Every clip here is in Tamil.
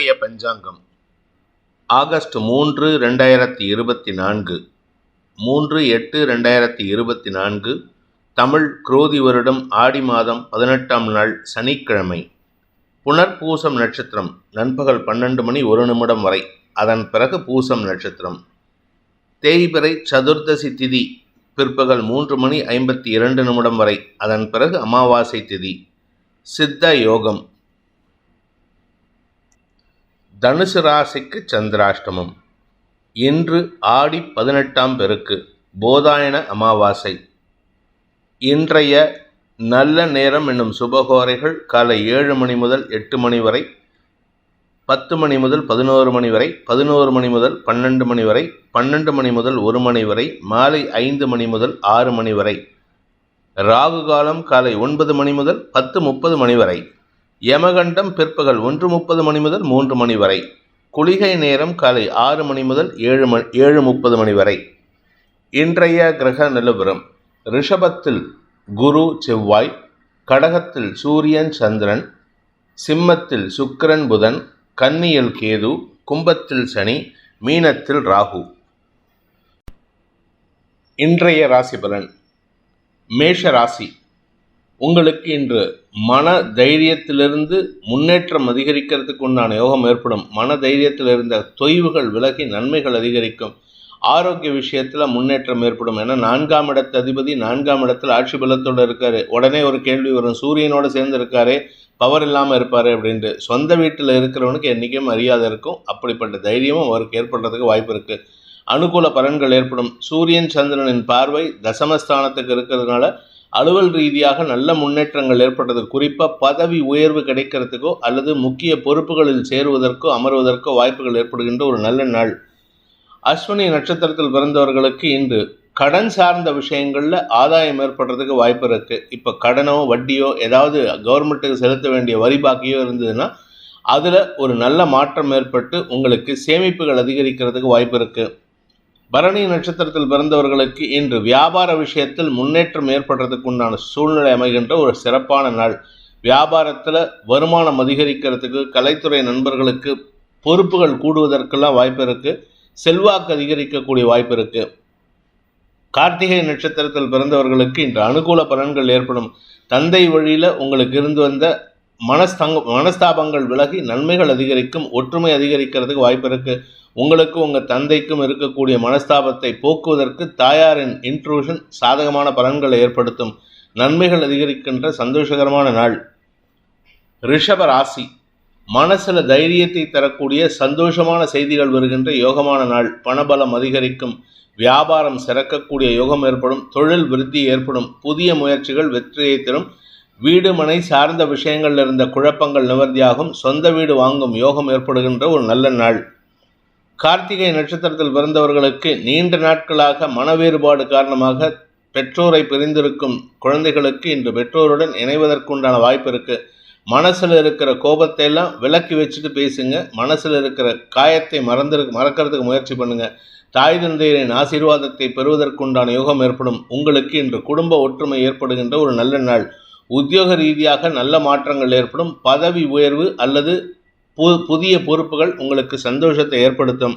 இன்றைய பஞ்சாங்கம். ஆகஸ்ட் மூன்று ரெண்டாயிரத்தி இருபத்தி நான்கு மூன்று எட்டு ரெண்டாயிரத்தி இருபத்தி நான்கு தமிழ் குரோதி வருடம் ஆடி மாதம் பதினெட்டாம் நாள் சனிக்கிழமை. புனர்பூசம் நட்சத்திரம் நண்பகல் பன்னெண்டு மணி ஒரு நிமிடம் வரை. அதன் பிறகு பூசம் நட்சத்திரம். தேய்பிறை சதுர்தசி திதி பிற்பகல் மூன்று மணி ஐம்பத்தி இரண்டு நிமிடம் வரை. அதன் பிறகு அமாவாசை திதி. சித்த யோகம் தனுசு ராசிக்கு சந்திராஷ்டமம். இன்று ஆடி பதினெட்டாம் பெருக்கு போதாயன அமாவாசை. இன்றைய நல்ல நேரம் என்னும் சுபகோரைகள் காலை ஏழு மணி முதல் எட்டு மணி வரை பத்து மணி முதல் பதினோரு மணி வரை பதினோரு மணி முதல் பன்னெண்டு மணி வரை பன்னெண்டு மணி முதல் ஒரு மணி வரை மாலை ஐந்து மணி முதல் ஆறு மணி வரை. ராகு காலம் காலை ஒன்பது மணி முதல் பத்து முப்பது மணி வரை. யமகண்டம் பிற்பகல் ஒன்று முப்பது மணி முதல் மூன்று மணி வரை. குளிகை நேரம் காலை ஆறு மணி முதல் ஏழு மணி ஏழு முப்பது மணி வரை. இன்றைய கிரக நிலவரம். ரிஷபத்தில் குரு செவ்வாய் கடகத்தில் சூரியன் சந்திரன் சிம்மத்தில் சுக்கிரன் புதன் கன்னியில் கேது கும்பத்தில் சனி மீனத்தில் ராகு. இன்றைய ராசி பலன் மேஷ ராசி. உங்களுக்கு இன்று மன தைரியத்திலிருந்து முன்னேற்றம் அதிகரிக்கிறதுக்கு உண்டான யோகம் ஏற்படும். மன தைரியத்தில் இருந்த தொய்வுகள் விலகி நன்மைகள் அதிகரிக்கும். ஆரோக்கிய விஷயத்தில் முன்னேற்றம் ஏற்படும். ஏன்னா நான்காம் இடத்து அதிபதி நான்காம் இடத்தில் ஆட்சி பலத்தோடு இருக்காரு. உடனே ஒரு கேள்வி வரும். சூரியனோட சேர்ந்து இருக்காரு பவர் இல்லாமல் இருப்பார் அப்படின்ட்டு. சொந்த வீட்டில் இருக்கிறவனுக்கு என்றைக்கும் மரியாதை இருக்கும். அப்படிப்பட்ட தைரியமும் அவருக்கு ஏற்படுறதுக்கு வாய்ப்பு இருக்குது அனுகூல பலன்கள் ஏற்படும். சூரியன் சந்திரனின் பார்வை தசமஸ்தானத்துக்கு இருக்கிறதுனால அலுவல் ரீதியாக நல்ல முன்னேற்றங்கள் ஏற்படுறது குறிப்பாக பதவி உயர்வு கிடைக்கிறதுக்கோ அல்லது முக்கிய பொறுப்புகளில் சேருவதற்கோ அமர்வதற்கோ வாய்ப்புகள் ஏற்படுகின்ற ஒரு நல்ல நாள். அஸ்வினி நட்சத்திரத்தில் பிறந்தவர்களுக்கு இன்று கடன் சார்ந்த விஷயங்களில் ஆதாயம் ஏற்படுறதுக்கு வாய்ப்பு இருக்குது இப்போ கடனோ வட்டியோ ஏதாவது கவர்மெண்ட்டுக்கு செலுத்த வேண்டிய வரி பாக்கியோ இருந்ததுன்னா அதில் ஒரு நல்ல மாற்றம் ஏற்பட்டு உங்களுக்கு சேமிப்புகள் அதிகரிக்கிறதுக்கு வாய்ப்பு இருக்குது பரணி நட்சத்திரத்தில் பிறந்தவர்களுக்கு இன்று வியாபார விஷயத்தில் முன்னேற்றம் ஏற்படுறதுக்கு உண்டான சூழ்நிலை அமைகின்ற ஒரு சிறப்பான நாள். வியாபாரத்தில் வருமானம் அதிகரிக்கிறதுக்கு கலைத்துறை நண்பர்களுக்கு பொறுப்புகள் கூடுவதற்கெல்லாம் வாய்ப்பு இருக்குது செல்வாக்கு அதிகரிக்கக்கூடிய வாய்ப்பு இருக்குது கார்த்திகை நட்சத்திரத்தில் பிறந்தவர்களுக்கு இன்று அனுகூல பலன்கள் ஏற்படும். தந்தை வழியில் உங்களுக்கு இருந்து வந்த மனஸ்தங்க மனஸ்தாபங்கள் விலகி நன்மைகள் அதிகரிக்கும் ஒற்றுமை அதிகரிக்கிறதுக்கு வாய்ப்பு இருக்குது உங்களுக்கு உங்கள் தந்தைக்கும் இருக்கக்கூடிய மனஸ்தாபத்தை போக்குவதற்கு தாயாரின் இன்ட்ரூஷன் சாதகமான பலன்களை ஏற்படுத்தும். நன்மைகள் அதிகரிக்கின்ற சந்தோஷகரமான நாள். ரிஷப ராசி. மனசில் தைரியத்தை தரக்கூடிய சந்தோஷமான செய்திகள் வருகின்ற யோகமான நாள். பணபலம் அதிகரிக்கும். வியாபாரம் சிறக்கக்கூடிய யோகம் ஏற்படும். தொழில் விருத்தி ஏற்படும். புதிய முயற்சிகள் வெற்றியை தரும். வீடு மனை சார்ந்த விஷயங்களில் இருந்த குழப்பங்கள் நிவர்த்தியாகும். சொந்த வீடு வாங்கும் யோகம் ஏற்படுகின்ற ஒரு நல்ல நாள். கார்த்திகை நட்சத்திரத்தில் பிறந்தவர்களுக்கு நீண்ட நாட்களாக மன வேறுபாடு காரணமாக பெற்றோரை பிரிந்திருக்கும் குழந்தைகளுக்கு இன்று பெற்றோருடன் இணைவதற்குண்டான வாய்ப்பு இருக்குது மனசில் இருக்கிற கோபத்தை எல்லாம் விலக்கி வச்சுட்டு பேசுங்க. மனசில் இருக்கிற காயத்தை மறந்து மறக்கிறதுக்கு முயற்சி பண்ணுங்கள் தாய் தந்தையரின் ஆசீர்வாதத்தை பெறுவதற்குண்டான யோகம் ஏற்படும். உங்களுக்கு இன்று குடும்ப ஒற்றுமை ஏற்படுகின்ற ஒரு நல்ல நாள். உத்தியோக ரீதியாக நல்ல மாற்றங்கள் ஏற்படும். பதவி உயர்வு அல்லது பு புதிய பொறுப்புகள் உங்களுக்கு சந்தோஷத்தை ஏற்படுத்தும்.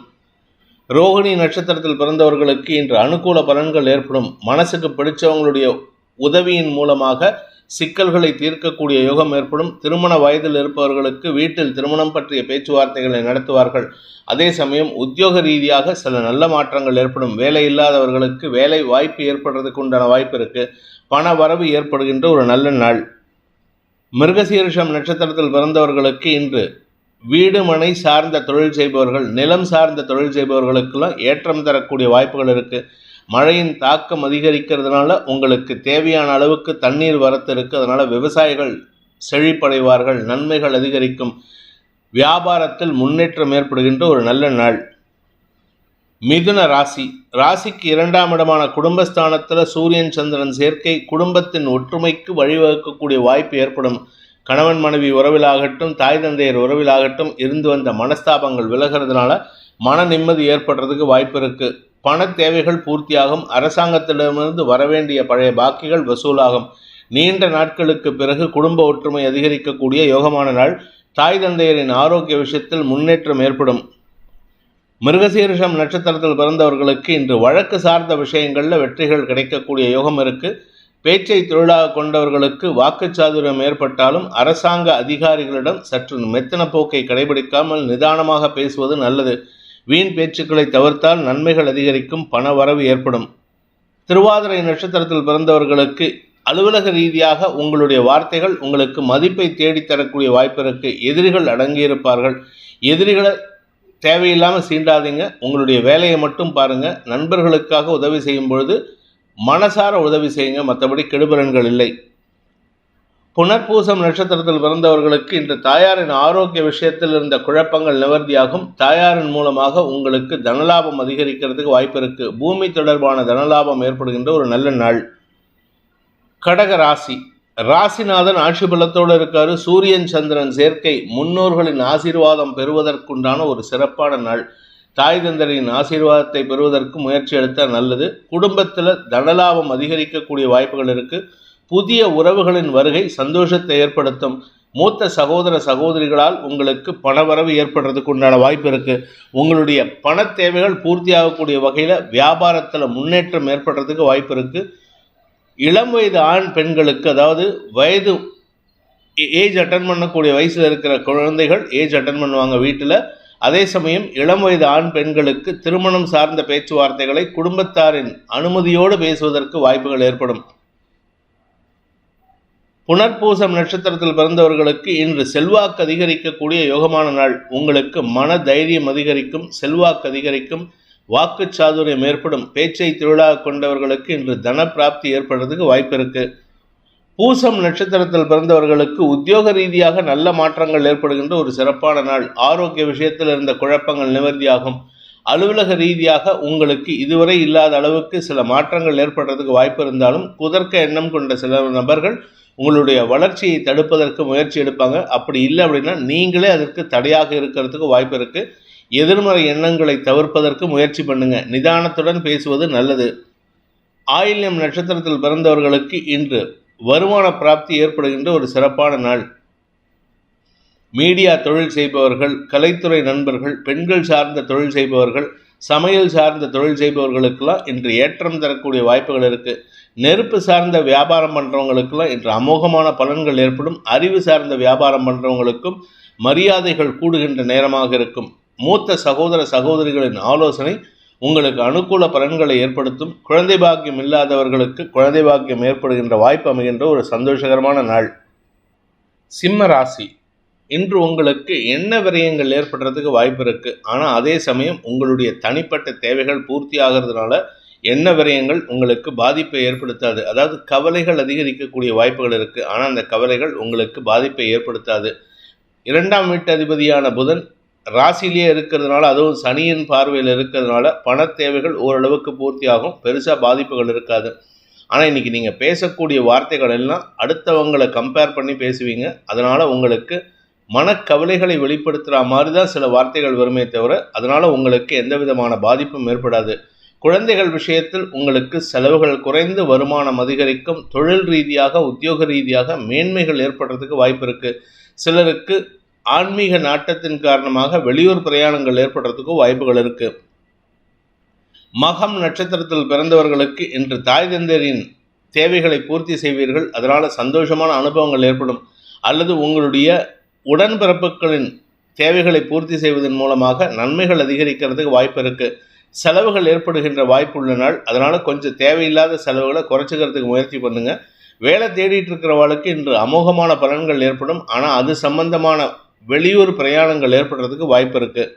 ரோகிணி நட்சத்திரத்தில் பிறந்தவர்களுக்கு இன்று அனுகூல பலன்கள் ஏற்படும். மனசுக்கு பிடிச்சவங்களுடைய உதவியின் மூலமாக சிக்கல்களை தீர்க்கக்கூடிய யோகம் ஏற்படும். திருமண வயதில் இருப்பவர்களுக்கு வீட்டில் திருமணம் பற்றிய பேச்சுவார்த்தைகளை நடத்துவார்கள். அதே சமயம் உத்தியோக ரீதியாக சில நல்ல மாற்றங்கள் ஏற்படும். வேலை இல்லாதவர்களுக்கு வேலை வாய்ப்பு ஏற்படுறதுக்கு உண்டான வாய்ப்பு இருக்குது பண வரவு ஏற்படுகின்ற ஒரு நல்ல நாள். மிருகசீரிஷம் நட்சத்திரத்தில் பிறந்தவர்களுக்கு இன்று வீடு மனை சார்ந்த தொழில் செய்பவர்கள் நிலம் சார்ந்த தொழில் செய்பவர்களுக்கெல்லாம் ஏற்றம் தரக்கூடிய வாய்ப்புகள் இருக்குது மழையின் தாக்கம் அதிகரிக்கிறதுனால உங்களுக்கு தேவையான அளவுக்கு தண்ணீர் வரத்து இருக்குது அதனால் விவசாயிகள் செழிப்படைவார்கள் நன்மைகள் அதிகரிக்கும். வியாபாரத்தில் முன்னேற்றம் ஏற்படுகின்ற ஒரு நல்ல நாள். மிதுன ராசி. ராசிக்கு இரண்டாம் இடமான குடும்பஸ்தானத்தில் சூரியன் சந்திரன் சேர்க்கை குடும்பத்தின் ஒற்றுமைக்கு வழிவகுக்கக்கூடிய வாய்ப்பு ஏற்படும். கணவன் மனைவி உறவிலாகட்டும் தாய் தந்தையர் உறவிலாகட்டும் இருந்து வந்த மனஸ்தாபங்கள் விலகிறதுனால மன நிம்மதி ஏற்படுறதுக்கு வாய்ப்பு இருக்குது பண தேவைகள் பூர்த்தியாகும். அரசாங்கத்திடமிருந்து வரவேண்டிய பழைய பாக்கிகள் வசூலாகும். நீண்ட நாட்களுக்கு பிறகு குடும்ப ஒற்றுமை அதிகரிக்கக்கூடிய யோகமான நாள் தாய் தந்தையரின் ஆரோக்கிய விஷயத்தில் முன்னேற்றம் ஏற்படும். மிருகசீரிஷம் நட்சத்திரத்தில் பிறந்தவர்களுக்கு இன்று வழக்கு சார்ந்த விஷயங்களில் வெற்றிகள் கிடைக்கக்கூடிய யோகம் இருக்கு. பேச்சை தொழிலாக கொண்டவர்களுக்கு வாக்குச்சாதுரியம் ஏற்பட்டாலும் அரசாங்க அதிகாரிகளிடம் சற்று மெத்தன போக்கை கடைபிடிக்காமல் நிதானமாக பேசுவது நல்லது. வீண் பேச்சுக்களை தவிர்த்தால் நன்மைகள் அதிகரிக்கும் பண வரவு ஏற்படும். திருவாதிரை நட்சத்திரத்தில் பிறந்தவர்களுக்கு அலுவலக ரீதியாக உங்களுடைய வார்த்தைகள் உங்களுக்கு மதிப்பை தேடித்தரக்கூடிய வாய்ப்பிற்கு எதிரிகள் அடங்கியிருப்பார்கள். எதிரிகளை தேவையில்லாமல் சீண்டாதீங்க. உங்களுடைய வேலையை மட்டும் பாருங்கள் நண்பர்களுக்காக உதவி செய்யும் பொழுது மனசார உதவி செய்யுங்க மற்றபடி கெடுபலன்கள் இல்லை. புனர்பூசம் நட்சத்திரத்தில் பிறந்தவர்களுக்கு இன்று தாயாரின் ஆரோக்கிய விஷயத்தில் இருந்த குழப்பங்கள் நிவர்த்தியாகும். தாயாரின் மூலமாக உங்களுக்கு தனலாபம் அதிகரிக்கிறதுக்கு வாய்ப்பு இருக்கு. பூமி தொடர்பான தனலாபம் ஏற்படுகின்ற ஒரு நல்ல நாள். கடக ராசி. ராசிநாதன் ஆட்சி பலத்தோடு இருக்காரு. சூரியன் சந்திரன் சேர்க்கை முன்னோர்களின் ஆசீர்வாதம் பெறுவதற்குண்டான ஒரு சிறப்பான நாள். தாய் தந்தரின் ஆசீர்வாதத்தை பெறுவதற்கு முயற்சி எடுத்தால் நல்லது. குடும்பத்தில் தனலாபம் அதிகரிக்கக்கூடிய வாய்ப்புகள் இருக்கு. புதிய உறவுகளின் வருகை சந்தோஷத்தை ஏற்படுத்தும். மூத்த சகோதர சகோதரிகளால் உங்களுக்கு பணவரவு ஏற்படுறதுக்கு உண்டான வாய்ப்பு இருக்கு. உங்களுடைய பண தேவைகள் பூர்த்தியாகக்கூடிய வகையில் வியாபாரத்தில் முன்னேற்றம் ஏற்படுறதுக்கு வாய்ப்பு இருக்கு. இளம் வயது ஆண் பெண்களுக்கு அதாவது வயது ஏஜ் அட்டன் பண்ணக்கூடிய வயசில் இருக்கிற குழந்தைகள் ஏஜ் அட்டன் பண்ணுவாங்க வீட்டில். அதே சமயம் இளம் வயது ஆண் பெண்களுக்கு திருமணம் சார்ந்த பேச்சுவார்த்தைகளை குடும்பத்தாரின் அனுமதியோடு பேசுவதற்கு வாய்ப்புகள் ஏற்படும். புனர்பூசம் நட்சத்திரத்தில் பிறந்தவர்களுக்கு இன்று செல்வாக்கு அதிகரிக்கக்கூடிய யோகமான நாள். உங்களுக்கு மன தைரியம் அதிகரிக்கும் செல்வாக்கு அதிகரிக்கும் வாக்கு சாதுரியம் ஏற்படும். பேச்சை தொழிலாக கொண்டவர்களுக்கு இன்று தன பிராப்தி ஏற்படுறதுக்கு வாய்ப்பு இருக்குது பூசம் நட்சத்திரத்தில் பிறந்தவர்களுக்கு உத்தியோக ரீதியாக நல்ல மாற்றங்கள் ஏற்படுகின்ற ஒரு சிறப்பான நாள். ஆரோக்கிய விஷயத்தில் இருந்த குழப்பங்கள் நிவர்த்தியாகும். அலுவலக ரீதியாக உங்களுக்கு இதுவரை இல்லாத அளவுக்கு சில மாற்றங்கள் ஏற்படுறதுக்கு வாய்ப்பு இருந்தாலும் குதர்க்க எண்ணம் கொண்ட சில நபர்கள் உங்களுடைய வளர்ச்சியை தடுப்பதற்கு முயற்சி எடுப்பாங்க. அப்படி இல்லை அப்படின்னா நீங்களே அதற்கு தடையாக இருக்கிறதுக்கு வாய்ப்பு இருக்குது எதிர்மறை எண்ணங்களை தவிர்ப்பதற்கு முயற்சி பண்ணுங்க. நிதானத்துடன் பேசுவது நல்லது. ஆயில்யம் நட்சத்திரத்தில் பிறந்தவர்களுக்கு இன்று வருமான பிராப்தி ஏற்படுகின்ற ஒரு சிறப்பான நாள். மீடியா தொழில் செய்பவர்கள் கலைத்துறை நண்பர்கள் பெண்கள் சார்ந்த தொழில் செய்பவர்கள் சமையல் சார்ந்த தொழில் செய்பவர்களுக்கெல்லாம் இன்று ஏற்றம் தரக்கூடிய வாய்ப்புகள் இருக்குது நெருப்பு சார்ந்த வியாபாரம் பண்ணுறவங்களுக்கெல்லாம் இன்று அமோகமான பலன்கள் ஏற்படும். அறிவு சார்ந்த வியாபாரம் பண்ணுறவங்களுக்கும் மரியாதைகள் கூடுகின்ற நேரமாக இருக்கும். மூத்த சகோதர சகோதரிகளின் ஆலோசனை உங்களுக்கு அனுகூல பலன்களை ஏற்படுத்தும் குழந்தை பாக்கியம் இல்லாதவர்களுக்கு குழந்தை பாக்கியம் ஏற்படுகின்ற வாய்ப்பு அமைகின்ற ஒரு சந்தோஷகரமான நாள். சிம்ம ராசி. இன்று உங்களுக்கு என்ன விரயங்கள் ஏற்படுறதுக்கு வாய்ப்பு இருக்கு? ஆனால் அதே சமயம் உங்களுடைய தனிப்பட்ட தேவைகள் பூர்த்தி ஆகிறதுனால என்ன விரயங்கள் உங்களுக்கு பாதிப்பை ஏற்படுத்தாது? அதாவது கவலைகள் அதிகரிக்கக்கூடிய வாய்ப்புகள் இருக்குது ஆனால் அந்த கவலைகள் உங்களுக்கு பாதிப்பை ஏற்படுத்தாது. இரண்டாம் வீட்டு அதிபதியான புதன் ராசிலேயே இருக்கிறதுனால அதுவும் சனியின் பார்வையில் இருக்கிறதுனால பண தேவைகள் ஓரளவுக்கு பூர்த்தி ஆகும் பெருசாக பாதிப்புகள் இருக்காது. ஆனால் இன்றைக்கி நீங்கள் பேசக்கூடிய வார்த்தைகள் எல்லாம் அடுத்தவங்களை கம்பேர் பண்ணி பேசுவீங்க. அதனால் உங்களுக்கு மனக்கவலைகளை வெளிப்படுத்துகிற மாதிரி தான் சில வார்த்தைகள் வருமே தவிர அதனால் உங்களுக்கு எந்த விதமான பாதிப்பும் ஏற்படாது. குழந்தைகள் விஷயத்தில் உங்களுக்கு செலவுகள் குறைந்து வருமானம் அதிகரிக்கும் தொழில் ரீதியாக உத்தியோக ரீதியாக மேன்மைகள் ஏற்படுறதுக்கு வாய்ப்பு இருக்குது சிலருக்கு ஆன்மீக நாட்டத்தின் காரணமாக வெளியூர் பிரயாணங்கள் ஏற்படுறதுக்கும் வாய்ப்புகள் இருக்கு. மகம் நட்சத்திரத்தில் பிறந்தவர்களுக்கு இன்று தாய் தந்தரின் தேவைகளை பூர்த்தி செய்வீர்கள். அதனால் சந்தோஷமான அனுபவங்கள் ஏற்படும். அல்லது உங்களுடைய உடன்பிறப்புகளின் தேவைகளை பூர்த்தி செய்வதன் மூலமாக நன்மைகள் அதிகரிக்கிறதுக்கு வாய்ப்பு இருக்கு. செலவுகள் ஏற்படுகின்ற வாய்ப்பு உள்ள நாள். அதனால் கொஞ்சம் தேவையில்லாத செலவுகளை குறைச்சிக்கிறதுக்கு முயற்சி பண்ணுங்கள் வேலை தேடிட்டு இருக்கிறவளுக்கு இன்று அமோகமான பலன்கள் ஏற்படும். ஆனால் அது சம்பந்தமான வெளியூர் பிரயாணங்கள் ஏற்படுறதுக்கு வாய்ப்பு இருக்குது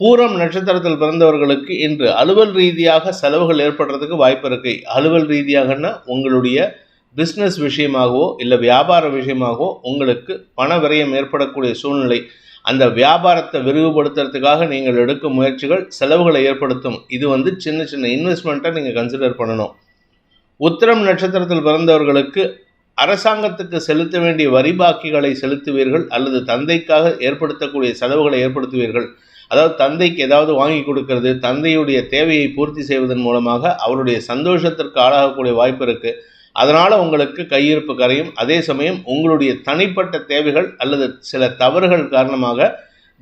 பூரம் நட்சத்திரத்தில் பிறந்தவர்களுக்கு இன்று அலுவல் ரீதியாக செலவுகள் ஏற்படுறதுக்கு வாய்ப்பு இருக்குது அலுவல் ரீதியாகன்னா உங்களுடைய பிஸ்னஸ் விஷயமாகவோ இல்லை வியாபார விஷயமாகவோ உங்களுக்கு பண விரயம் ஏற்படக்கூடிய சூழ்நிலை. அந்த வியாபாரத்தை விரிவுபடுத்துறதுக்காக நீங்கள் எடுக்கும் முயற்சிகள் செலவுகளை ஏற்படுத்தும். இது வந்து சின்ன சின்ன இன்வெஸ்ட்மெண்ட்டை நீங்கள் கன்சிடர் பண்ணணும். உத்திரம் நட்சத்திரத்தில் பிறந்தவர்களுக்கு அரசாங்கத்துக்கு செலுத்த வேண்டிய வரி பாக்கிகளை செலுத்துவீர்கள் அல்லது தந்தைக்காக ஏற்படுத்தக்கூடிய செலவுகளை ஏற்படுத்துவீர்கள். அதாவது தந்தைக்கு ஏதாவது வாங்கி கொடுக்கறது தந்தையுடைய தேவையை பூர்த்தி செய்வதன் மூலமாக அவருடைய சந்தோஷத்திற்கு ஆளாகக்கூடிய வாய்ப்பு இருக்குது அதனால் உங்களுக்கு கையிருப்பு கரையும். அதே சமயம் உங்களுடைய தனிப்பட்ட தேவைகள் அல்லது சில தவறுகள் காரணமாக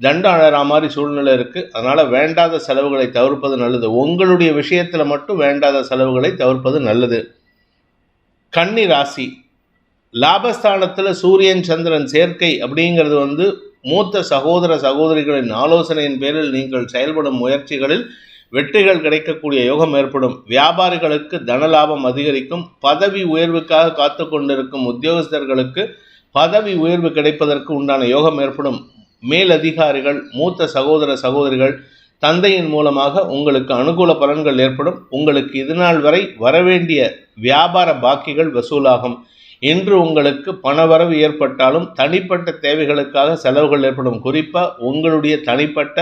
தண்டம் அழற மாதிரி சூழ்நிலை இருக்குது அதனால் வேண்டாத செலவுகளை தவிர்ப்பது நல்லது. உங்களுடைய விஷயத்தில் மட்டும் வேண்டாத செலவுகளை தவிர்ப்பது நல்லது. கன்னி ராசி. லாபஸ்தானத்தில் சூரியன் சந்திரன் சேர்க்கை அப்படிங்கிறது வந்து மூத்த சகோதர சகோதரிகளின் ஆலோசனையின் பேரில் நீங்கள் செயல்படும் முயற்சிகளில் வெற்றிகள் கிடைக்கக்கூடிய யோகம் ஏற்படும். வியாபாரிகளுக்கு தன லாபம் அதிகரிக்கும். பதவி உயர்வுக்காக காத்து கொண்டிருக்கும் உத்தியோகஸ்தர்களுக்கு பதவி உயர்வு கிடைப்பதற்கு உண்டான யோகம் ஏற்படும். மேலதிகாரிகள் மூத்த சகோதர சகோதரிகள் தந்தையின் மூலமாக உங்களுக்கு அனுகூல பலன்கள் ஏற்படும். உங்களுக்கு இதுநாள் வரை வரவேண்டிய வியாபார பாக்கிகள் வசூலாகும். இன்று உங்களுக்கு பணவரவு ஏற்பட்டாலும் தனிப்பட்ட தேவைகளுக்காக செலவுகள் ஏற்படும். குறிப்பாக உங்களுடைய தனிப்பட்ட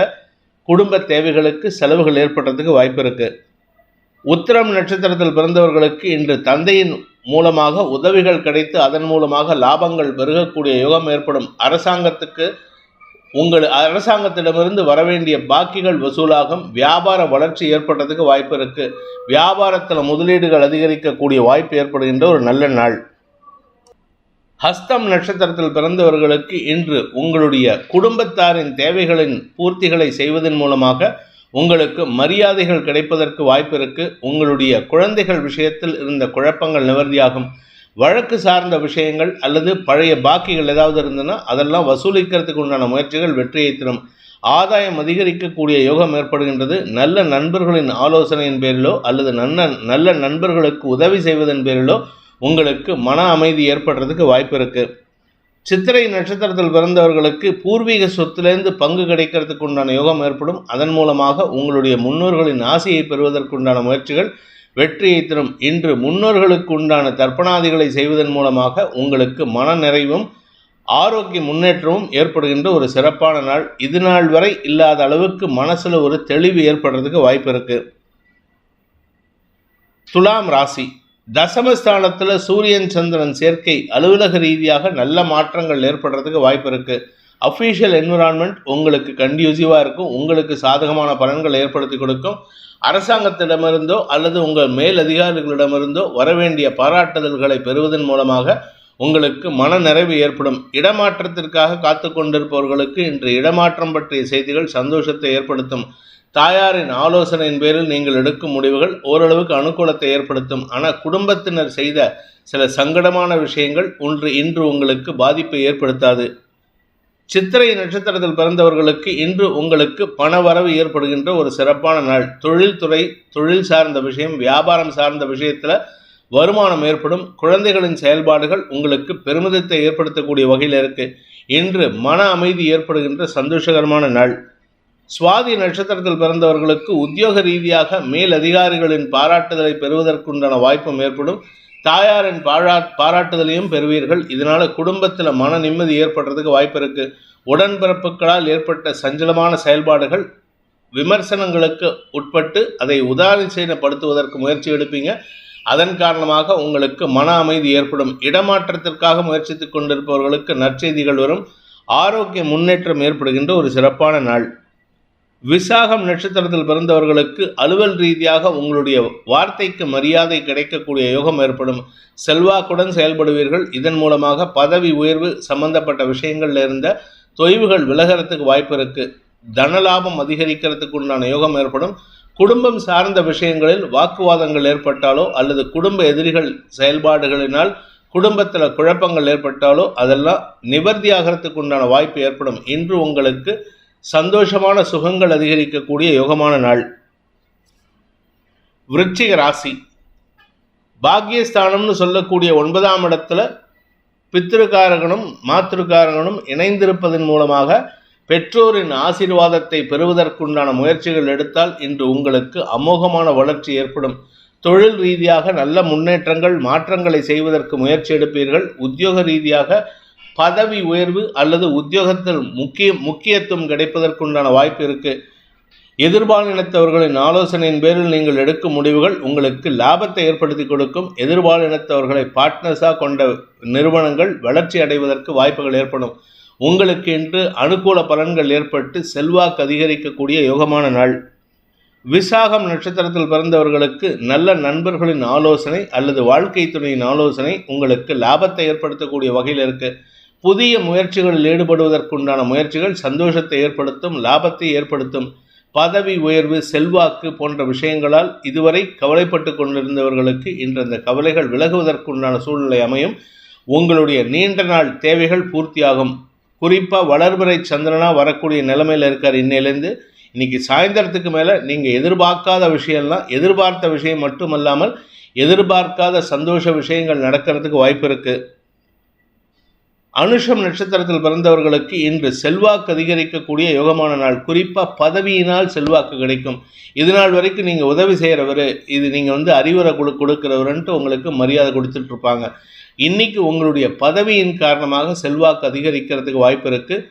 குடும்ப தேவைகளுக்கு செலவுகள் ஏற்படுறதுக்கு வாய்ப்பு இருக்குது உத்திரம் நட்சத்திரத்தில் பிறந்தவர்களுக்கு இன்று தந்தையின் மூலமாக உதவிகள் கிடைத்து அதன் மூலமாக லாபங்கள் பெருகக்கூடிய யுகம் ஏற்படும். அரசாங்கத்துக்கு உங்கள் அரசாங்கத்திடமிருந்து வரவேண்டிய பாக்கிகள் வசூலாகும். வியாபார வளர்ச்சி ஏற்படுறதுக்கு வாய்ப்பு இருக்குது வியாபாரத்தில் முதலீடுகள் அதிகரிக்கக்கூடிய வாய்ப்பு ஏற்படுகின்ற ஒரு நல்ல நாள். ஹஸ்தம் நட்சத்திரத்தில் பிறந்தவர்களுக்கு இன்று உங்களுடைய குடும்பத்தாரின் தேவைகளின் பூர்த்திகளை செய்வதன் மூலமாக உங்களுக்கு மரியாதைகள் கிடைப்பதற்கு வாய்ப்பு இருக்கு. உங்களுடைய குழந்தைகள் விஷயத்தில் இருந்த குழப்பங்கள் நிவர்த்தியாகும். வழக்கு சார்ந்த விஷயங்கள் அல்லது பழைய பாக்கிகள் ஏதாவது இருந்ததுன்னா அதெல்லாம் வசூலிக்கிறதுக்கு உண்டான முயற்சிகள் வெற்றியை தரும். ஆதாயம் அதிகரிக்கக்கூடிய யோகம் ஏற்படுகின்றது. நல்ல நண்பர்களின் ஆலோசனையின் பேரிலோ அல்லது நல்ல நல்ல நண்பர்களுக்கு உதவி செய்வதன் பேரிலோ உங்களுக்கு மன அமைதி ஏற்படுறதுக்கு வாய்ப்பு இருக்குது சித்திரை நட்சத்திரத்தில் பிறந்தவர்களுக்கு பூர்வீக சொத்துலேருந்து பங்கு கிடைக்கிறதுக்கு உண்டான யோகம் ஏற்படும். அதன் மூலமாக உங்களுடைய முன்னோர்களின் ஆசையை பெறுவதற்கு உண்டான முயற்சிகள் வெற்றியை தரும். இன்று முன்னோர்களுக்கு உண்டான தர்ப்பணாதிகளை செய்வதன் மூலமாக உங்களுக்கு மன நிறைவும் ஆரோக்கிய முன்னேற்றமும் ஏற்படுகின்ற ஒரு சிறப்பான நாள். இது நாள் வரை இல்லாத அளவுக்கு மனசில் ஒரு தெளிவு ஏற்படுறதுக்கு வாய்ப்பு இருக்குது துலாம் ராசி. தசமஸ்தானத்தில் சூரியன் சந்திரன் சேர்க்கை அலுவலக ரீதியாக நல்ல மாற்றங்கள் ஏற்படுறதுக்கு வாய்ப்பு இருக்குது அஃபீஷியல் என்விரான்மெண்ட் உங்களுக்கு கண்டியூசிவாக இருக்கும். உங்களுக்கு சாதகமான பலன்களை ஏற்படுத்தி கொடுக்கும். அரசாங்கத்திடமிருந்தோ அல்லது உங்கள் மேல் அதிகாரிகளிடமிருந்தோ வரவேண்டிய பாராட்டுதல்களை பெறுவதன் மூலமாக உங்களுக்கு மன நிறைவு ஏற்படும். இடமாற்றத்திற்காக காத்து கொண்டிருப்பவர்களுக்கு இன்று இடமாற்றம் பற்றிய செய்திகள் சந்தோஷத்தை ஏற்படுத்தும். தாயாரின் ஆலோசனையின் பேரில் நீங்கள் எடுக்கும் முடிவுகள் ஓரளவுக்கு அனுகூலத்தை ஏற்படுத்தும். ஆனால் குடும்பத்தினர் செய்த சில சங்கடமான விஷயங்கள் ஒன்று இன்று உங்களுக்கு பாதிப்பை ஏற்படுத்தாது. சித்திரை நட்சத்திரத்தில் பிறந்தவர்களுக்கு இன்று உங்களுக்கு பண வரவு ஏற்படுகின்ற ஒரு சிறப்பான நாள். தொழில்துறை தொழில் சார்ந்த விஷயம் வியாபாரம் சார்ந்த விஷயத்தில் வருமானம் ஏற்படும். குழந்தைகளின் செயல்பாடுகள் உங்களுக்கு பெருமிதத்தை ஏற்படுத்தக்கூடிய வகையில் இருக்கு. இன்று மன அமைதி ஏற்படுகின்ற சந்தோஷகரமான நாள். சுவாதி நட்சத்திரத்தில் பிறந்தவர்களுக்கு உத்தியோக ரீதியாக மேல் அதிகாரிகளின் பாராட்டுதலை பெறுவதற்குண்டான வாய்ப்பும் ஏற்படும். தாயாரின் பாரா பாராட்டுதலையும் பெறுவீர்கள். இதனால் குடும்பத்தில் மன நிம்மதி ஏற்படுறதுக்கு வாய்ப்பு இருக்கு. உடன்பிறப்புகளால் ஏற்பட்ட சஞ்சலமான செயல்பாடுகள் விமர்சனங்களுக்கு உட்பட்டு அதை உதாரணப்படுத்துவதற்கு முயற்சி எடுப்பீங்க. அதன் காரணமாக உங்களுக்கு மன அமைதி ஏற்படும். இடமாற்றத்திற்காக முயற்சித்துக் கொண்டிருப்பவர்களுக்கு நற்செய்திகள் வரும். ஆரோக்கிய முன்னேற்றம் ஏற்படுகின்ற ஒரு சிறப்பான நாள். விசாகம் நட்சத்திரத்தில் பிறந்தவர்களுக்கு அலுவல் ரீதியாக உங்களுடைய வார்த்தைக்கு மரியாதை கிடைக்கக்கூடிய யோகம் ஏற்படும். செல்வாக்குடன் செயல்படுவீர்கள். இதன் மூலமாக பதவி உயர்வு சம்பந்தப்பட்ட விஷயங்களில் இருந்த தொய்வுகள் விலகிறதுக்கு வாய்ப்பு இருக்கு. தனலாபம் அதிகரிக்கிறதுக்கு உண்டான யோகம் ஏற்படும். குடும்பம் சார்ந்த விஷயங்களில் வாக்குவாதங்கள் ஏற்பட்டாலோ அல்லது குடும்ப எதிரிகள் செயல்பாடுகளினால் குடும்பத்தில் குழப்பங்கள் ஏற்பட்டாலோ அதெல்லாம் நிவர்த்தியாகிறதுக்கு உண்டான வாய்ப்பு ஏற்படும். இன்று உங்களுக்கு சந்தோஷமான சுகங்கள் அதிகரிக்கக்கூடிய யோகமான நாள். விருச்சிக ராசி. பாக்கியஸ்தானம்னு சொல்லக்கூடிய ஒன்பதாம் இடத்துல பித்திருக்காரகனும் மாத்திருக்காரகனும் இணைந்திருப்பதன் மூலமாக பெற்றோரின் ஆசீர்வாதத்தை பெறுவதற்குண்டான முயற்சிகள் எடுத்தால் இன்று உங்களுக்கு அமோகமான வளர்ச்சி ஏற்படும். தொழில் ரீதியாக நல்ல முன்னேற்றங்கள் மாற்றங்களை செய்வதற்கு முயற்சி எடுப்பீர்கள். உத்தியோக ரீதியாக பதவி உயர்வு அல்லது உத்தியோகத்தில் முக்கிய முக்கியத்துவம் கிடைப்பதற்குண்டான வாய்ப்பு இருக்கு. எதிர்பாலினத்தவர்களின் ஆலோசனையின் பேரில் நீங்கள் எடுக்கும் முடிவுகள் உங்களுக்கு லாபத்தை ஏற்படுத்தி கொடுக்கும். எதிர்பாலினத்தவர்களை பார்ட்னர்ஸாக கொண்ட நிறுவனங்கள் வளர்ச்சி அடைவதற்கு வாய்ப்புகள் ஏற்படும். உங்களுக்கு இன்று அனுகூல பலன்கள் ஏற்பட்டு செல்வாக்கு அதிகரிக்கக்கூடிய யோகமான நாள். விசாகம் நட்சத்திரத்தில் பிறந்தவர்களுக்கு நல்ல நண்பர்களின் ஆலோசனை அல்லது வாழ்க்கை துணையின் ஆலோசனை உங்களுக்கு லாபத்தை ஏற்படுத்தக்கூடிய வகையில் இருக்குது புதிய முயற்சிகளில் ஈடுபடுவதற்குண்டான முயற்சிகள் சந்தோஷத்தை ஏற்படுத்தும் லாபத்தை ஏற்படுத்தும் பதவி உயர்வு செல்வாக்கு போன்ற விஷயங்களால் இதுவரை கவலைப்பட்டு கொண்டிருந்தவர்களுக்கு இன்று அந்த கவலைகள் விலகுவதற்குண்டான சூழ்நிலை அமையும். உங்களுடைய நீண்ட நாள் தேவைகள் பூர்த்தியாகும். குறிப்பாக வளர்பிறை சந்திரனாக வரக்கூடிய நிலைமையில் இருக்கார் இன்னையிலேருந்து. இன்னைக்கு சாயந்தரத்துக்கு மேலே நீங்கள் எதிர்பார்க்காத விஷயம்லாம் எதிர்பார்த்த விஷயம் மட்டுமல்லாமல் எதிர்பார்க்காத சந்தோஷ விஷயங்கள் நடக்கிறதுக்கு வாய்ப்பு இருக்குது அனுஷம் நட்சத்திரத்தில் பிறந்தவர்களுக்கு இன்று செல்வாக்கு அதிகரிக்கக்கூடிய யோகமான நாள். குறிப்பாக பதவியினால் செல்வாக்கு கிடைக்கும். இது நாள் வரைக்கும் நீங்கள் உதவி செய்கிறவர் இது நீங்கள் வந்து அறிவுரை கொடு கொடுக்குறவருன்ட்டு உங்களுக்கு மரியாதை கொடுத்துட்டு இருப்பாங்க உங்களுடைய பதவியின் காரணமாக செல்வாக்கு அதிகரிக்கிறதுக்கு வாய்ப்பு இருக்குது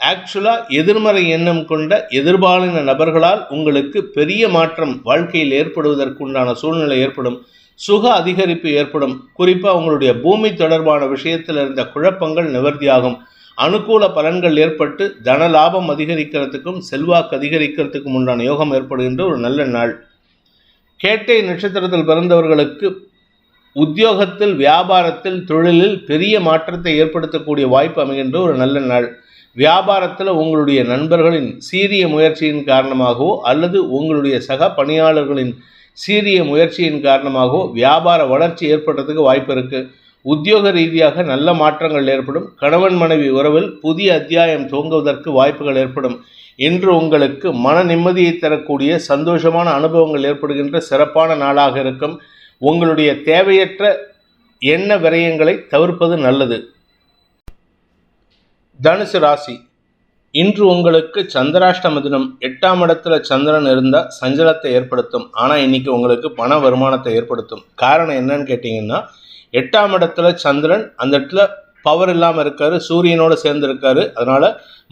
ஆக்சுவலாக எதிர்மறை எண்ணம் கொண்ட எதிர்பாலின நபர்களால் உங்களுக்கு பெரிய மாற்றம் வாழ்க்கையில் ஏற்படுவதற்குண்டான சூழ்நிலை ஏற்படும். சுக அதிகரிப்பு ஏற்படும். குறிப்பாக உங்களுடைய பூமி தொடர்பான விஷயத்தில் இருந்த குழப்பங்கள் நிவர்த்தியாகும். அனுகூல பலன்கள் ஏற்பட்டு தன லாபம் அதிகரிக்கிறதுக்கும் செல்வாக்கு அதிகரிக்கிறதுக்கும் உண்டான யோகம் ஏற்படுகின்ற ஒரு நல்ல நாள். கேட்டை நட்சத்திரத்தில் பிறந்தவர்களுக்கு உத்தியோகத்தில் வியாபாரத்தில் தொழிலில் பெரிய மாற்றத்தை ஏற்படுத்தக்கூடிய வாய்ப்பு அமைகின்ற ஒரு நல்ல நாள். வியாபாரத்தில் உங்களுடைய நண்பர்களின் சீரிய முயற்சியின் காரணமாகவோ அல்லது உங்களுடைய சக பணியாளர்களின் சீரிய முயற்சியின் காரணமாகவோ வியாபார வளர்ச்சி ஏற்படுறதுக்கு வாய்ப்பு இருக்குது உத்தியோக ரீதியாக நல்ல மாற்றங்கள் ஏற்படும். கணவன் மனைவி உறவில் புதிய அத்தியாயம் துவங்குவதற்கு வாய்ப்புகள் ஏற்படும். இன்று உங்களுக்கு மன நிம்மதியை தரக்கூடிய சந்தோஷமான அனுபவங்கள் ஏற்படுகின்ற சிறப்பான நாளாக இருக்கும். உங்களுடைய தேவையற்ற எண்ண விரயங்களை தவிர்ப்பது நல்லது. தனுசு ராசி. இன்று உங்களுக்கு சந்திராஷ்டம தினம் எட்டாம் இடத்துல சந்திரன் இருந்தால் சஞ்சலத்தை ஏற்படுத்தும். ஆனால் இன்னைக்கு உங்களுக்கு பண வருமானத்தை ஏற்படுத்தும். காரணம் என்னன்னு கேட்டிங்கன்னா எட்டாம் இடத்துல சந்திரன் அந்த இடத்துல பவர் இல்லாமல் இருக்காரு சூரியனோடு சேர்ந்து இருக்காரு அதனால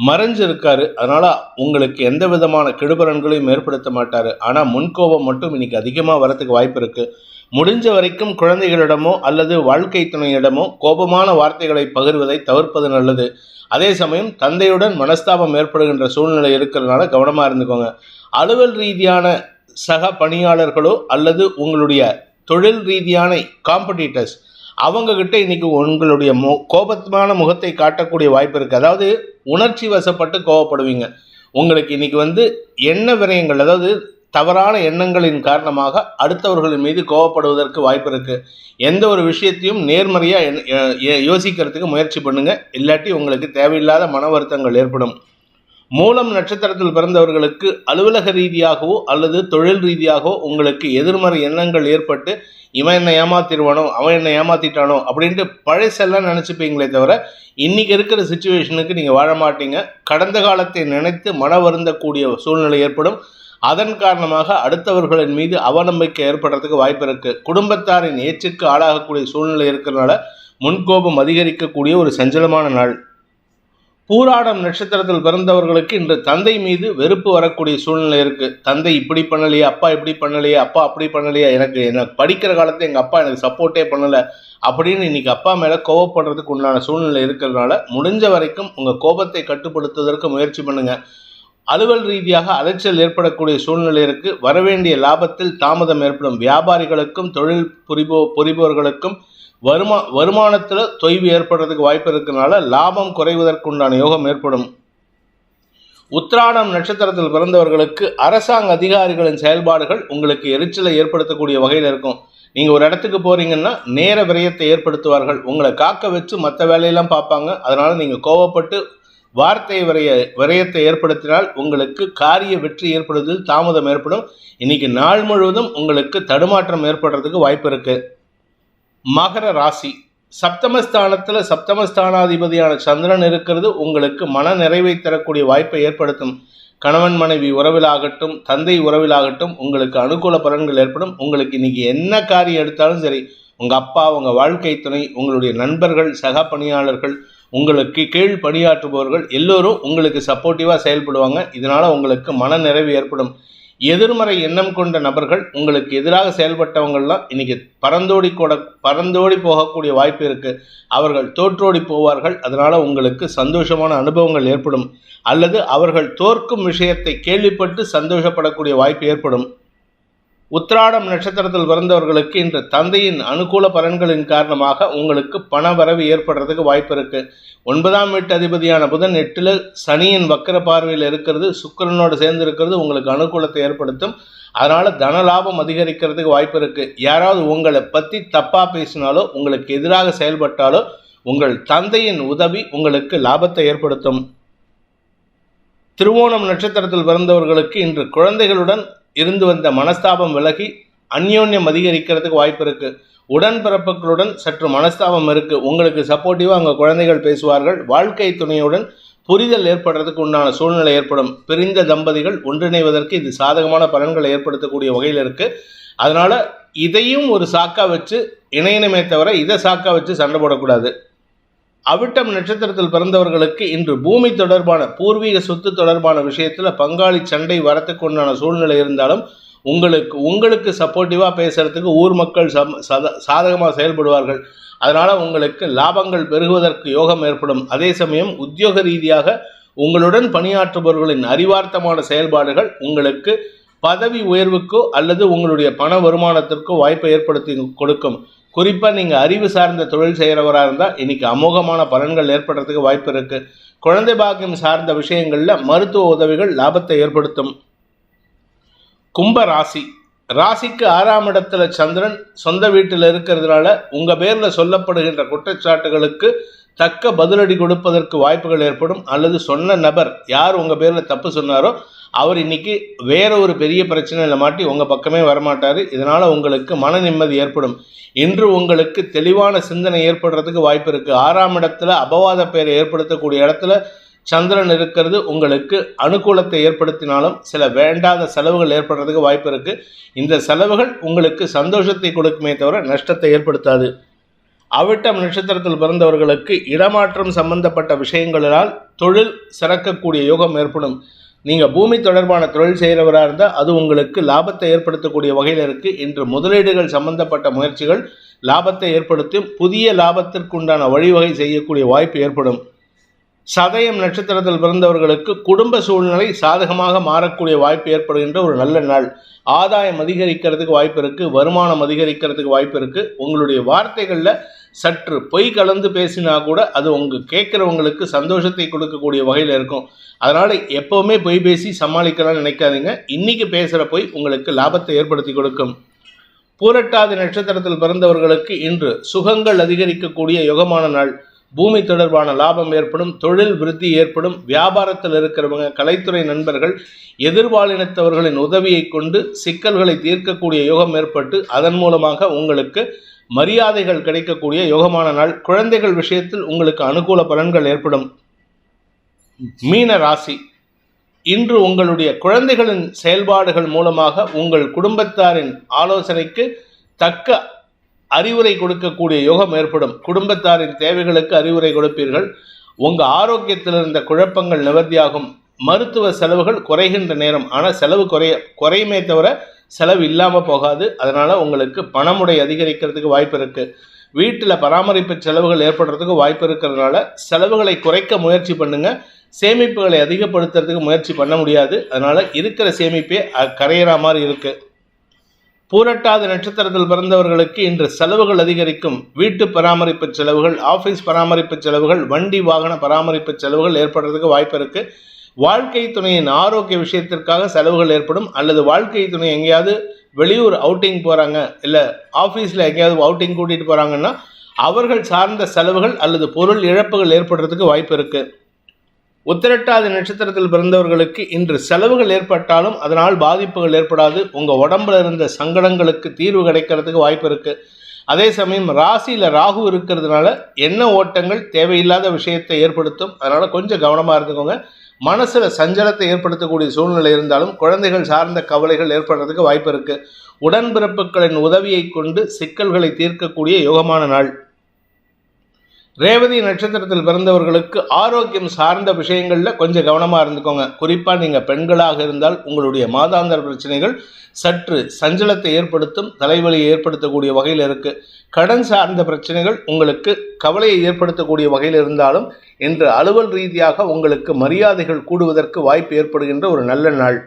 மறைஞ்சு இருக்காரு அதனால உங்களுக்கு எந்த விதமான கெடுபலன்களையும் ஏற்படுத்த மாட்டார். ஆனால் முன்கோபம் மட்டும் இன்னைக்கு அதிகமாக வரத்துக்கு வாய்ப்பு இருக்கு. முடிஞ்ச வரைக்கும் குழந்தைகளிடமோ அல்லது வாழ்க்கை துணையிடமோ கோபமான வார்த்தைகளை பகிர்வதை தவிர்ப்பது நல்லது. அதே சமயம் தந்தையுடன் மனஸ்தாபம் ஏற்படுகின்ற சூழ்நிலை இருக்கிறதுனால கவனமாக இருந்துக்கோங்க. அலுவல் ரீதியான சக பணியாளர்களோ அல்லது உங்களுடைய தொழில் ரீதியான காம்படிட்டர்ஸ் அவங்கக்கிட்ட இன்னைக்கு உங்களுடைய மு கோபமான முகத்தை காட்டக்கூடிய வாய்ப்பு இருக்குது அதாவது உணர்ச்சி வசப்பட்டு கோவப்படுவீங்க. உங்களுக்கு இன்னைக்கு வந்து என்ன விரயங்கள் அதாவது தவறான எண்ணங்களின் காரணமாக அடுத்தவர்களின் மீது கோவப்படுவதற்கு வாய்ப்பு இருக்குது எந்த ஒரு விஷயத்தையும் நேர்மறையாக யோசிக்கிறதுக்கு முயற்சி பண்ணுங்கள் இல்லாட்டி உங்களுக்கு தேவையில்லாத மன வருத்தங்கள் ஏற்படும். மூலம் நட்சத்திரத்தில் பிறந்தவர்களுக்கு அலுவலக ரீதியாகவோ அல்லது தொழில் ரீதியாகவோ உங்களுக்கு எதிர்மறை எண்ணங்கள் ஏற்பட்டு இவன் என்ன ஏமாத்திடுவானோ அவன் என்ன ஏமாத்திட்டானோ அப்படின்ட்டு பழசெல்லாம் நினச்சிப்பீங்களே தவிர இன்றைக்கி இருக்கிற சுச்சுவேஷனுக்கு நீங்கள் வாழ மாட்டீங்க. கடந்த காலத்தை நினைத்து மன வருந்தக்கூடிய சூழ்நிலை ஏற்படும். அதன் காரணமாக அடுத்தவர்களின் மீது அவநம்பிக்கை ஏற்படுறதுக்கு வாய்ப்பு இருக்கு. குடும்பத்தாரின் ஏச்சுக்கு ஆளாகக்கூடிய சூழ்நிலை இருக்கிறதுனால முன்கோபம் அதிகரிக்கக்கூடிய ஒரு சஞ்சலமான நாள். பூராடம் நட்சத்திரத்தில் பிறந்தவர்களுக்கு இன்று தந்தை மீது வெறுப்பு வரக்கூடிய சூழ்நிலை இருக்கு. தந்தை இப்படி பண்ணலையே அப்பா இப்படி பண்ணலையே அப்பா அப்படி பண்ணலையே எனக்கு எனக்கு படிக்கிற காலத்தில் எங்கள் அப்பா எனக்கு சப்போர்ட்டே பண்ணலை அப்படின்னு இன்னைக்கு அப்பா மேலே கோவப்படுறதுக்கு உண்டான சூழ்நிலை இருக்கிறதுனால முடிஞ்ச வரைக்கும் உங்கள் கோபத்தை கட்டுப்படுத்துவதற்கு முயற்சி பண்ணுங்க. அலுவல் ரீதியாக அலைச்சல் ஏற்படக்கூடிய சூழ்நிலையிற்கு வரவேண்டிய லாபத்தில் தாமதம் ஏற்படும். வியாபாரிகளுக்கும் தொழில் புரிபோ புரிபவர்களுக்கும் வருமா வருமானத்தில் தொய்வு ஏற்படுறதுக்கு வாய்ப்பு இருக்கிறதுனால லாபம் குறைவதற்குண்டான யோகம் ஏற்படும். உத்ராடம் நட்சத்திரத்தில் பிறந்தவர்களுக்கு அரசாங்க அதிகாரிகளின் செயல்பாடுகள் உங்களுக்கு எரிச்சலை ஏற்படுத்தக்கூடிய வகையில் இருக்கும். நீங்கள் ஒரு இடத்துக்கு போகிறீங்கன்னா நேர விரயத்தை ஏற்படுத்துவார்கள். உங்களை காக்க வச்சு மற்ற வேலையெல்லாம் பார்ப்பாங்க. அதனால் நீங்கள் கோவப்பட்டு வார்த்தை விரைய விரயத்தை ஏற்படுத்தினால் உங்களுக்கு காரிய வெற்றி ஏற்படுவதில் தாமதம் ஏற்படும். இன்னைக்கு நாள் முழுவதும் உங்களுக்கு தடுமாற்றம் ஏற்படுறதுக்கு வாய்ப்பு இருக்கு. மகர ராசி. சப்தமஸ்தானத்தில் சப்தமஸ்தானாதிபதியான சந்திரன் இருக்கிறது உங்களுக்கு மன நிறைவை தரக்கூடிய வாய்ப்பை ஏற்படுத்தும். கணவன் மனைவி உறவிலாகட்டும் தந்தை உறவிலாகட்டும் உங்களுக்கு அனுகூல பலன்கள் ஏற்படும். உங்களுக்கு இன்னைக்கு என்ன காரியம் எடுத்தாலும் சரி உங்கள் அப்பா உங்கள் வாழ்க்கை துணை உங்களுடைய நண்பர்கள் சக பணியாளர்கள் உங்களுக்கு கீழ் பணியாற்றுபவர்கள் எல்லோரும் உங்களுக்கு சப்போர்ட்டிவாக செயல்படுவாங்க. இதனால் உங்களுக்கு மன நிறைவு ஏற்படும். எதிர்மறை எண்ணம் கொண்ட நபர்கள் உங்களுக்கு எதிராக செயல்பட்டவங்கள்லாம் இன்னைக்கு பறந்தோடி கூட பறந்தோடி போகக்கூடிய வாய்ப்பு இருக்கு. அவர்கள் தோற்றோடி போவார்கள். அதனால உங்களுக்கு சந்தோஷமான அனுபவங்கள் ஏற்படும். அல்லது அவர்கள் தோற்கும் விஷயத்தை கேள்விப்பட்டு சந்தோஷப்படக்கூடிய வாய்ப்பு ஏற்படும். உத்திராடம் நட்சத்திரத்தில் பிறந்தவர்களுக்கு இன்று தந்தையின் அனுகூல பலன்களின் காரணமாக உங்களுக்கு பண வரவு ஏற்படுறதுக்கு வாய்ப்பு இருக்கு. ஒன்பதாம் வீட்டு அதிபதியான புதன் எட்டில் சனியின் வக்கர பார்வையில் இருக்கிறது சுக்கரனோடு சேர்ந்து இருக்கிறது உங்களுக்கு அனுகூலத்தை ஏற்படுத்தும். அதனால தன லாபம் அதிகரிக்கிறதுக்கு வாய்ப்பு இருக்கு. யாராவது உங்களை பத்தி தப்பா பேசினாலோ உங்களுக்கு எதிராக செயல்பட்டாலோ உங்கள் தந்தையின் உதவி உங்களுக்கு லாபத்தை ஏற்படுத்தும். திருவோணம் நட்சத்திரத்தில் பிறந்தவர்களுக்கு இன்று குழந்தைகளுடன் இருந்து வந்த மனஸ்தாபம் விலகி அந்யோன்யம் அதிகரிக்கிறதுக்கு வாய்ப்பு இருக்கு. உடன்பிறப்புகளுடன் சற்று மனஸ்தாபம் இருக்கு. உங்களுக்கு சப்போர்ட்டிவாக அங்கே குழந்தைகள் பேசுவார்கள். வாழ்க்கை துணையுடன் புரிதல் ஏற்படுறதுக்கு உண்டான சூழ்நிலை ஏற்படும். பிரிந்த தம்பதிகள் ஒன்றிணைவதற்கு இது சாதகமான பலன்களை ஏற்படுத்தக்கூடிய வகையில் இருக்கு. அதனால இதையும் ஒரு சாக்கா வச்சு இணையணுமே தவிர இதை சாக்கா வச்சு சண்டை போடக்கூடாது. அவிட்டம் நட்சத்திரத்தில் பிறந்தவர்களுக்கு இன்று பூமி தொடர்பான பூர்வீக சொத்து தொடர்பான விஷயத்தில் பங்காளி சண்டை வரத்துக்கு உண்டான சூழ்நிலை இருந்தாலும் உங்களுக்கு உங்களுக்கு சப்போர்ட்டிவாக பேசுகிறதுக்கு ஊர் மக்கள் சம் சத சாதகமாக செயல்படுவார்கள். அதனால் உங்களுக்கு லாபங்கள் பெருகுவதற்கு யோகம் ஏற்படும். அதே சமயம் உத்தியோக ரீதியாக உங்களுடன் பணியாற்றுபவர்களின் அறிவார்த்தமான செயல்பாடுகள் உங்களுக்கு பதவி உயர்வுக்கோ அல்லது உங்களுடைய பண வருமானத்திற்கோ வாய்ப்பை ஏற்படுத்தி கொடுக்கும். குறிப்பாக நீங்கள் அறிவு சார்ந்த தொழில் செய்கிறவராக இருந்தால் இன்றைக்கி அமோகமான பலன்கள் ஏற்படுறதுக்கு வாய்ப்பு இருக்குது குழந்தை பாக்கியம் சார்ந்த விஷயங்களில் மருத்துவ உதவிகள் லாபத்தை ஏற்படுத்தும். கும்ப ராசி. ராசிக்கு ஆறாம் இடத்துல சந்திரன் சொந்த வீட்டில் இருக்கிறதுனால உங்கள் பேரில் சொல்லப்படுகின்ற குற்றச்சாட்டுகளுக்கு தக்க பதிலடி கொடுப்பதற்கு வாய்ப்புகள் ஏற்படும். அல்லது சொன்ன நபர் யார் உங்கள் பேரில் தப்பு சொன்னாரோ அவர் இன்னைக்கு வேற ஒரு பெரிய பிரச்சனையில் மாட்டி உங்கள் பக்கமே வரமாட்டார். இதனால் உங்களுக்கு மன நிம்மதி ஏற்படும். இன்று உங்களுக்கு தெளிவான சிந்தனை ஏற்படுறதுக்கு வாய்ப்பு இருக்குது ஆறாம் இடத்துல அபவாத பெயரை ஏற்படுத்தக்கூடிய இடத்துல சந்திரன் இருக்கிறது உங்களுக்கு அனுகூலத்தை ஏற்படுத்தினாலும் சில வேண்டாத செலவுகள் ஏற்படுறதுக்கு வாய்ப்பு இருக்குது இந்த செலவுகள் உங்களுக்கு சந்தோஷத்தை கொடுக்குமே தவிர நஷ்டத்தை ஏற்படுத்தாது. அவிட்டம் நட்சத்திரத்தில் பிறந்தவர்களுக்கு இடமாற்றம் சம்பந்தப்பட்ட விஷயங்களால் தொழில் சிறக்கக்கூடிய யோகம் ஏற்படும். நீங்கள் பூமி தொடர்பான தொழில் செய்கிறவராக இருந்தால் அது உங்களுக்கு லாபத்தை ஏற்படுத்தக்கூடிய வகையில் இருக்குது இன்று முதலீடுகள் சம்பந்தப்பட்ட முயற்சிகள் லாபத்தை ஏற்படுத்தும் புதிய லாபத்திற்குண்டான வழிவகை செய்யக்கூடிய வாய்ப்பு ஏற்படும். சதயம் நட்சத்திரத்தில் பிறந்தவர்களுக்கு குடும்ப சூழ்நிலை சாதகமாக மாறக்கூடிய வாய்ப்பு ஏற்படுகின்ற ஒரு நல்ல நாள். ஆதாயம் அதிகரிக்கிறதுக்கு வாய்ப்பு இருக்குது வருமானம் அதிகரிக்கிறதுக்கு வாய்ப்பு இருக்குது உங்களுடைய வார்த்தைகளில் சற்று பொய் கலந்து பேசினா கூட அது உங்கள் கேட்குறவங்களுக்கு சந்தோஷத்தை கொடுக்கக்கூடிய வகையில் இருக்கும். அதனால் எப்போவுமே பொய் பேசி சமாளிக்கலாம்னு நினைக்காதீங்க. இன்றைக்கி பேசுகிற பொய் உங்களுக்கு லாபத்தை ஏற்படுத்தி கொடுக்கும். பூரட்டாதி நட்சத்திரத்தில் பிறந்தவர்களுக்கு இன்று சுகங்கள் அதிகரிக்கக்கூடிய யுகமான நாள். பூமி தொடர்பான லாபம் ஏற்படும் தொழில் விருத்தி ஏற்படும் வியாபாரத்தில் இருக்கிறவங்க கலைத்துறை நண்பர்கள் எதிர்பாலினத்தவர்களின் உதவியை கொண்டு சிக்கல்களை தீர்க்கக்கூடிய யோகம் ஏற்பட்டு அதன் மூலமாக உங்களுக்கு மரியாதைகள் கிடைக்கக்கூடிய யோகமான நாள். குழந்தைகள் விஷயத்தில் உங்களுக்கு அனுகூல பலன்கள் ஏற்படும். மீன ராசி. இன்று உங்களுடைய குழந்தைகளின் செயல்பாடுகள் மூலமாக உங்கள் குடும்பத்தாரின் ஆலோசனைக்கு தக்க அறிவுரை கொடுக்கக்கூடிய யோகம் ஏற்படும். குடும்பத்தாரின் தேவைகளுக்கு அறிவுரை கொடுப்பீர்கள். உங்கள் ஆரோக்கியத்தில் இருந்த குழப்பங்கள் நிவர்த்தியாகும். மருத்துவ செலவுகள் குறைகின்ற நேரம். ஆனால் செலவு குறைய குறையுமே தவிர செலவு இல்லாமல் போகாது. அதனால் உங்களுக்கு பணமுடை அதிகரிக்கிறதுக்கு வாய்ப்பு இருக்குது வீட்டில் பராமரிப்பு செலவுகள் ஏற்படுறதுக்கு வாய்ப்பு இருக்கிறதுனால செலவுகளை குறைக்க முயற்சி பண்ணுங்கள் சேமிப்புகளை அதிகப்படுத்துறதுக்கு முயற்சி பண்ண முடியாது. அதனால் இருக்கிற சேமிப்பே கரையிற மாதிரி இருக்குது பூரட்டாத நட்சத்திரத்தில் பிறந்தவர்களுக்கு இன்று செலவுகள் அதிகரிக்கும். வீட்டு பராமரிப்பு செலவுகள் ஆஃபீஸ் பராமரிப்பு செலவுகள் வண்டி வாகன பராமரிப்பு செலவுகள் ஏற்படுறதுக்கு வாய்ப்பு இருக்குது வாழ்க்கை துணையின் ஆரோக்கிய விஷயத்திற்காக செலவுகள் ஏற்படும் அல்லது வாழ்க்கை துணை எங்கேயாவது வெளியூர் அவுட்டிங் போகிறாங்க இல்லை ஆஃபீஸில் எங்கேயாவது அவுட்டிங் கூட்டிகிட்டு போகிறாங்கன்னா அவர்கள் சார்ந்த செலவுகள் அல்லது பொருள் இழப்புகள் ஏற்படுறதுக்கு வாய்ப்பு இருக்குது உத்திரட்டாதி நட்சத்திரத்தில் பிறந்தவர்களுக்கு இன்று செலவுகள் ஏற்பட்டாலும் அதனால் பாதிப்புகள் ஏற்படாது. உங்கள் உடம்புல இருந்த சங்கடங்களுக்கு தீர்வு கிடைக்கிறதுக்கு வாய்ப்பு இருக்குது அதே சமயம் ராசியில் ராகு இருக்கிறதுனால என்ன ஓட்டங்கள் தேவையில்லாத விஷயத்தை ஏற்படுத்தும் அதனால் கொஞ்சம் கவனமாக இருந்துக்கோங்க. மனசில் சஞ்சலத்தை ஏற்படுத்தக்கூடிய சூழ்நிலை இருந்தாலும் குழந்தைகள் சார்ந்த கவலைகள் ஏற்படுறதுக்கு வாய்ப்பு இருக்குது உடன்பிறப்புகளின் உதவியை கொண்டு சிக்கல்களை தீர்க்கக்கூடிய யோகமான நாள். ரேவதி நட்சத்திரத்தில் பிறந்தவர்களுக்கு ஆரோக்கியம் சார்ந்த விஷயங்களில் கொஞ்சம் கவனமாக இருந்துக்கோங்க. குறிப்பாக நீங்கள் பெண்களாக இருந்தால் உங்களுடைய மாதாந்திர பிரச்சனைகள் சற்று சஞ்சலத்தை ஏற்படுத்தும் தலைவலியை ஏற்படுத்தக்கூடிய வகையில் இருக்குது கடன் சார்ந்த பிரச்சனைகள் உங்களுக்கு கவலையை ஏற்படுத்தக்கூடிய வகையில் இருந்தாலும் இன்று அலுவல் ரீதியாக உங்களுக்கு மரியாதைகள் கூடுவதற்கு வாய்ப்பு ஏற்படுகின்ற ஒரு நல்ல நாள்.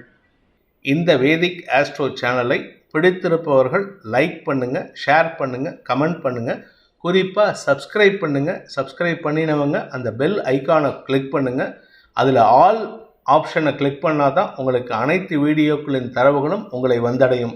இந்த வேதிக் ஆஸ்ட்ரோ சேனலை பிடித்திருப்பவர்கள் லைக் பண்ணுங்கள் ஷேர் பண்ணுங்கள் கமெண்ட் பண்ணுங்கள் குறிப்பாக சப்ஸ்கிரைப் பண்ணுங்கள் சப்ஸ்கிரைப் பண்ணினவங்க அந்த பெல் ஐக்கானை கிளிக் பண்ணுங்கள் அதில் ஆல் ஆப்ஷனை கிளிக் பண்ணால் தான் உங்களுக்கு அனைத்து வீடியோக்களின் தரவுகளும் உங்களை வந்தடையும்.